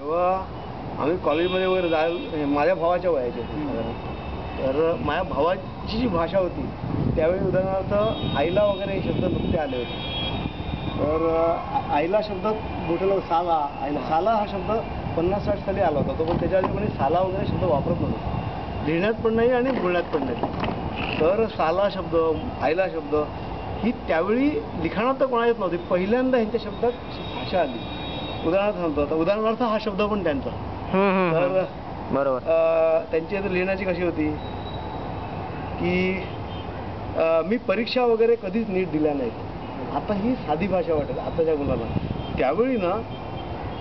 जेव्हा आम्ही कॉलेजमध्ये वगैरे जाय माझ्या भावाच्या वयाचे होते. साधारण. तर माझ्या भावाची जी भाषा होती त्यावेळी उदाहरणार्थ आईला वगैरे हे शब्द नुकते आले होते. तर आईला शब्द मोठेला साला. आईला साला हा शब्द पन्नास साठ साली आला होता. तो पण त्याच्या आधी कोणी साला वगैरे शब्द वापरत नव्हता. लिहिण्यात पण नाही आणि बोलण्यात पण नाही. तर साला शब्द आईला शब्द ही त्यावेळी लिखाणात तर कोणा येत नव्हती. पहिल्यांदा ह्यांच्या शब्दात भाषा आली. उदाहरणार्थ सांगतो. आता उदाहरणार्थ हा शब्द पण त्यांचा. तर. बरोबर. अ, त्यांची आता लिहिण्याची कशी होती? की अ, मी परीक्षा वगैरे कधीच नीट दिल्या नाहीत. आता ही साधी भाषा वाटेल आताच्या मुलांना त्यावेळी ना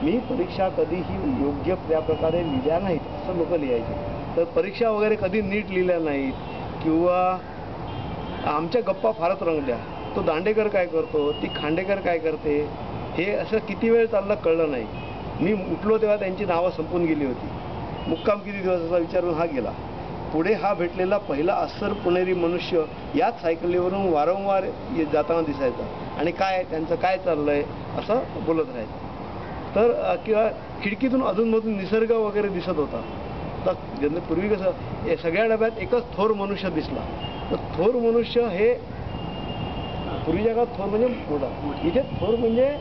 मी परीक्षा कधीही योग्य त्या प्रकारे लिहिल्या नाहीत असं लोक लिहायचे. तर परीक्षा वगैरे कधी नीट लिहिल्या नाहीत किंवा आमच्या गप्पा फारच रंगल्या. तो दांडेकर काय करतो? ती खांडेकर काय करते? हे असं किती वेळ चाललं कळलं नाही. मी उठलो तेव्हा त्यांची नावं संपून गेली होती. मुक्काम किती दिवस असा विचारून हा गेला. पुढे हा भेटलेला पहिला अस्सर पुणेरी मनुष्य याच सायकलीवरून वारंवार ये- जाताना दिसायचा. आणि काय त्यांचं काय चाललंय? असं बोलत राहायचं. तर किंवा खिडकीतून अधूनमधून निसर्ग वगैरे दिसत होता. तर जनरल पूर्वी कसं सगळ्या डब्यात एकच थोर मनुष्य दिसला. तर थोर मनुष्य हे पूर्वीच्या काळात थोर म्हणजे मोठा. इथे थोर म्हणजे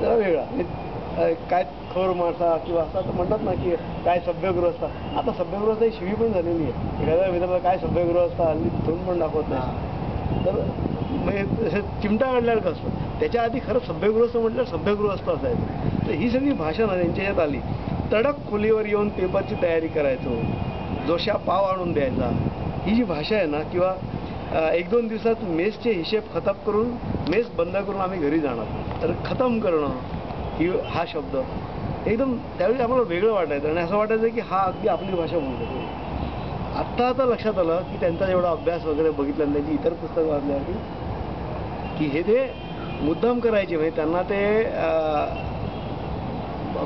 जरा वेगळा. काय थोर माणसा किंवा असं तर म्हणतात ना की काय सभ्यगृहस्थ. आता सभ्यगृहस्थ ही शिवी पण झालेली आहे. एखाद्या मित्राला काय सभ्यगृहस्थ हल्ली थोडून पण दाखवत नाही. तर म्हणजे तसं चिमटा काढल्यासारखं असतं. त्याच्या आधी खरं सभ्यगृहस्थ म्हटलं सभ्यगृहस्थ असायचं. तर ही सगळी भाषा ना त्यांच्या यात आली. तडक खोलीवर येऊन पेपरची तयारी करायचो. जोशा पाव आणून द्यायचा. ही जी भाषा आहे ना किंवा एक दोन दिवसात मेसचे हिशेब खतम करून मेस बंद करून आम्ही घरी जाणार. तर खतम करणं ही हा शब्द. एकदम त्यावेळी आम्हाला वेगळं वाटायचं आणि असं वाटायचं की हा अगदी आपली भाषा बोलतो आत्ता आता लक्षात आलं की त्यांचा जेवढा अभ्यास वगैरे बघितला त्यांची इतर पुस्तकं वाचल्यावरती की हे ते मुद्दाम करायचे म्हणजे त्यांना ते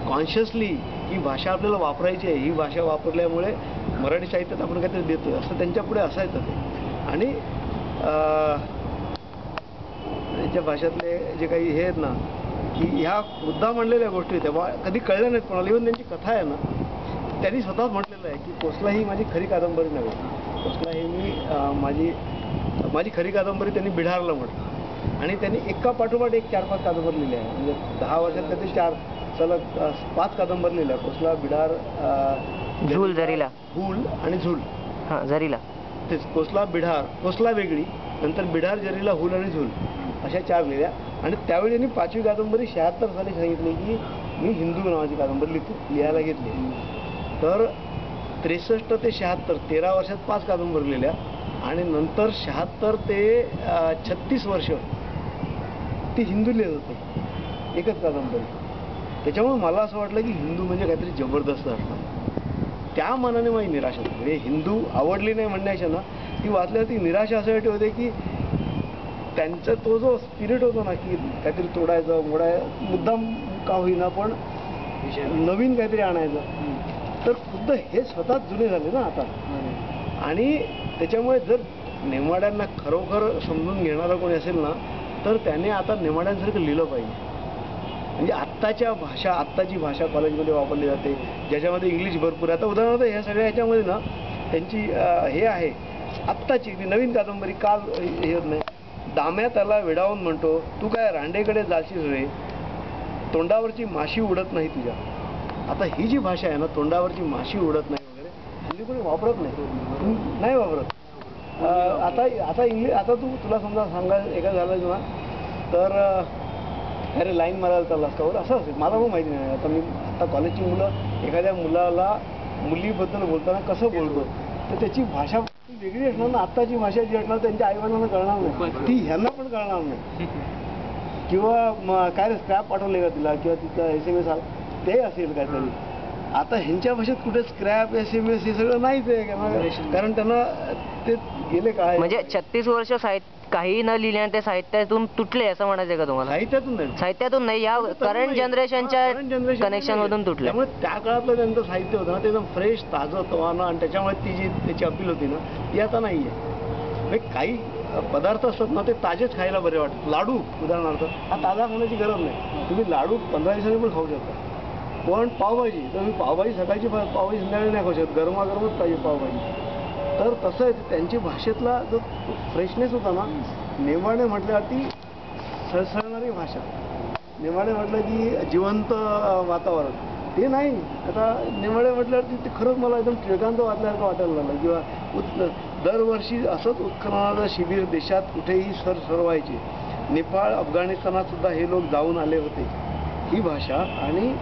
कॉन्शियसली ही भाषा आपल्याला वापरायची आहे ही भाषा वापरल्यामुळे मराठी साहित्यात आपण काहीतरी देतो असं त्यांच्यापुढे असायचं ते. आणि त्यांच्या भाषातले जे काही हे आहेत ना की ह्या मुद्दा म्हणलेल्या गोष्टी होत्या बा कधी कळल्या नाहीत कोणाला. इव्हन त्यांची कथा आहे ना त्यांनी स्वतःच म्हटलेलं आहे की कोसला ही माझी खरी कादंबरी नव्हे. कोसला ही मी माझी माझी खरी कादंबरी त्यांनी बिढारला म्हटलं. आणि त्यांनी एका पाठोपाठ एक चार पाच कादंबरी लिहिल्या आहे म्हणजे दहा वर्षात त्याचे चार सलग पाच कादंबरी लिहिल्या. कोसला बिडार अं, झूल जरीला भूल आणि झूल. हा जरीला तेच कोसला बिढार कोसला वेगळी नंतर बिढार जरीला हुल आणि झुल अशा चार लिहिल्या आणि त्यावेळी त्यांनी पाचवी कादंबरी शहात्तर साली सांगितली की मी हिंदू नावाची कादंबरी लिहितो लिहायला घेतली. तर त्रेसष्ट ते शहात्तर तेरा वर्षात पाच कादंबरी लिहिल्या. आणि नंतर शहात्तर ते छत्तीस वर्ष ती हिंदू लिहित होते. एकच कादंबरी. त्याच्यामुळे मला असं वाटलं की हिंदू म्हणजे काहीतरी जबरदस्त असणार. त्या मनाने माझी निराशा होती. म्हणजे हिंदू आवडली नाही म्हणण्याच्या ना ती वाचल्यावर ती निराशा अशासाठी होते की त्यांचा तो जो स्पिरिट होता ना की काहीतरी तोडायचं मोडाय मुद्दाम का होईना पण नवीन काहीतरी आणायचं. तर खुद्द हे स्वतःच जुने झाले ना आता. आणि त्याच्यामुळे जर नेमाड्यांना खरोखर समजून घेणारं कोणी असेल ना तर त्याने आता नेमाड्यांसारखं लिहिलं पाहिजे. म्हणजे आत्ताच्या भाषा आत्ताची भाषा कॉलेजमध्ये वापरली जाते ज्याच्यामध्ये इंग्लिश भरपूर आहे. आता उदाहरणार्थ ह्या सगळ्या ह्याच्यामध्ये ना त्यांची हे आहे. आत्ताची ती नवीन कादंबरी काल हे होत नाही. दाम्या त्याला वेडावून म्हणतो तू काय रांडेकडे जाशील रे? तोंडावरची माशी उडत नाही तुझ्या. आता ही जी भाषा आहे ना तोंडावरची माशी उडत नाही वगैरे हल्ली कोणी वापरत नाही. नाही वापरत. आता आता इंग्लिश आता तू तुला समजा सांगा एका झालं ना तर अरे लाईन मारायला चालला असता बरं. असं असेल मला पण माहिती नाही. आता मी आता कॉलेजची मुलं एखाद्या मुलाला मुलीबद्दल बोलताना कसं बोलतो? तर त्याची भाषा वेगळी असणार ना. आत्ताची भाषा जी असणार त्यांच्या आईवडिलांना कळणार नाही. ती ह्यांना पण कळणार नाही. किंवा म- काय रे स्क्रॅप पाठवले का तिला? किंवा तिचा एस एम एस आला. ते असेल काहीतरी. आता ह्यांच्या भाषेत कुठे स्क्रॅप एस एम एस हे सगळं नाहीच आहे. कारण- कारण त्यांना ते गेले काय म्हणजे छत्तीस वर्ष साहित्य काही न लिहिल्याने ते साहित्यातून तुटले असं म्हणायचं का तुम्हाला? साहित्यातून नाही. साहित्यातून नाही या करंट जनरेशनच्या कनेक्शन. मधून तुटले. त्यामुळे त्या काळातलं त्यांचं साहित्य होतं ना ते एकदम फ्रेश ताजं तवानं आणि त्याच्यामुळे ती जी त्याची अपील होती ना ती आता नाही आहे म्हणजे काही पदार्थ असतात ना ते ताजेच खायला बरे वाटतात. लाडू उदाहरणार्थ. हा ताजा खाण्याची गरज नाही. तुम्ही लाडू पंधरा दिवसांनी पण खाऊ शकता. पण पावभाजी तर मी पावभाजी सकाळची पावभाजी संध्याकाळी नाही खाऊ शकत. गरमागरमच पाहिजे पावभाजी. तर तसं आहे त्यांची भाषेतला जो फ्रेशनेस होता ना नेमाडे म्हटल्यावरती सळसळणारी भाषा. नेमाडे म्हटलं की जिवंत वातावरण. ते नाही. आता नेमाडे म्हटल्यावरती ते खरंच मला एकदम टिळकांत वाचल्यासारखं वाटायला लागलं. किंवा उत् दरवर्षी असंच उत्खननाचं शिबिर देशात कुठेही सर सरवायचे. नेपाळ अफगाणिस्तानात सुद्धा हे लोक जाऊन आले होते. ही भाषा आणि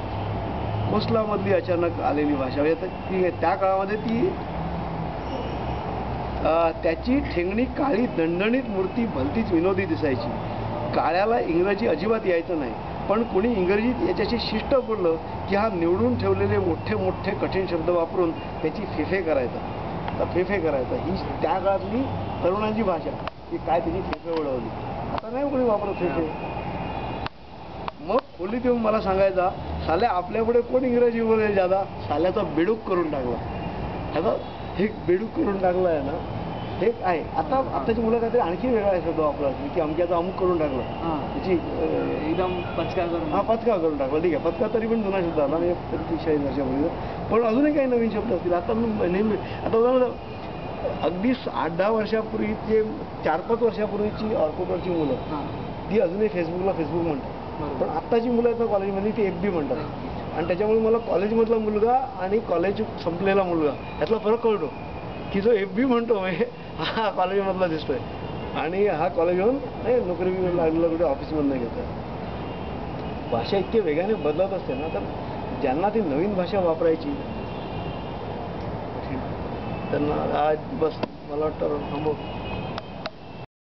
कोसलामधली अचानक आलेली भाषा. म्हणजे आता ती त्या काळामध्ये ती त्याची ठेंगणी काळी दणदणीत मूर्ती भलतीच विनोदी दिसायची. काळ्याला इंग्रजी अजिबात यायचं नाही. पण कोणी इंग्रजीत याच्याशी शिष्ट बोललं की हा निवडून ठेवलेले मोठे मोठे कठीण शब्द वापरून त्याची फेफे करायचा. आता फेफे करायचा. ही त्या काळातली तरुणांची भाषा की काय त्याची फेफे उडवली आता नाही कोणी वापरत फेफे. मग खोलीत येऊन मला सांगायचा साल्या आपल्यापुढे कोण इंग्रजी बोलेल जादा? साल्याचा बेडूक करून टाकला. ह्याचा हे बेडूक करून टाकलं आहे ना हे आहे. आता आताची मुलं काहीतरी आणखी वेगळा शब्द वापरत की अमक्याचा अमुक करून टाकलं. त्याची एकदम पचका करून हा पचका करून टाकला. ठीक आहे पचका तरी पण जुना शब्द आला. म्हणजे वर्षापूर्वी. पण अजूनही काही नवीन शब्द असतील. आता मी नेहमी आता उदाहरणार्थ अगदी आठ दहा वर्षापूर्वीचे चार पाच वर्षापूर्वीची ऑर्कोटवरची मुलं ती अजूनही फेसबुकला फेसबुक म्हणतात. पण आत्ताची मुलं आहेत ना कॉलेजमध्ये ती एफ बी म्हणतात. आणि त्याच्यामुळे मला कॉलेजमधला मुलगा आणि कॉलेज संपलेला मुलगा यातला फरक कळतो. की जो एफ बी म्हणतो म्हणजे हा कॉलेजमधला दिसतोय. आणि हा कॉलेज येऊन नाही नोकरी बिकरी लागलेला कुठे ऑफिसमधनं घेतो भाषा इतकी वेगाने बदलत असते ना तर ज्यांना ती नवीन भाषा वापरायची त्यांना आज बस मला वाटतं थांबव.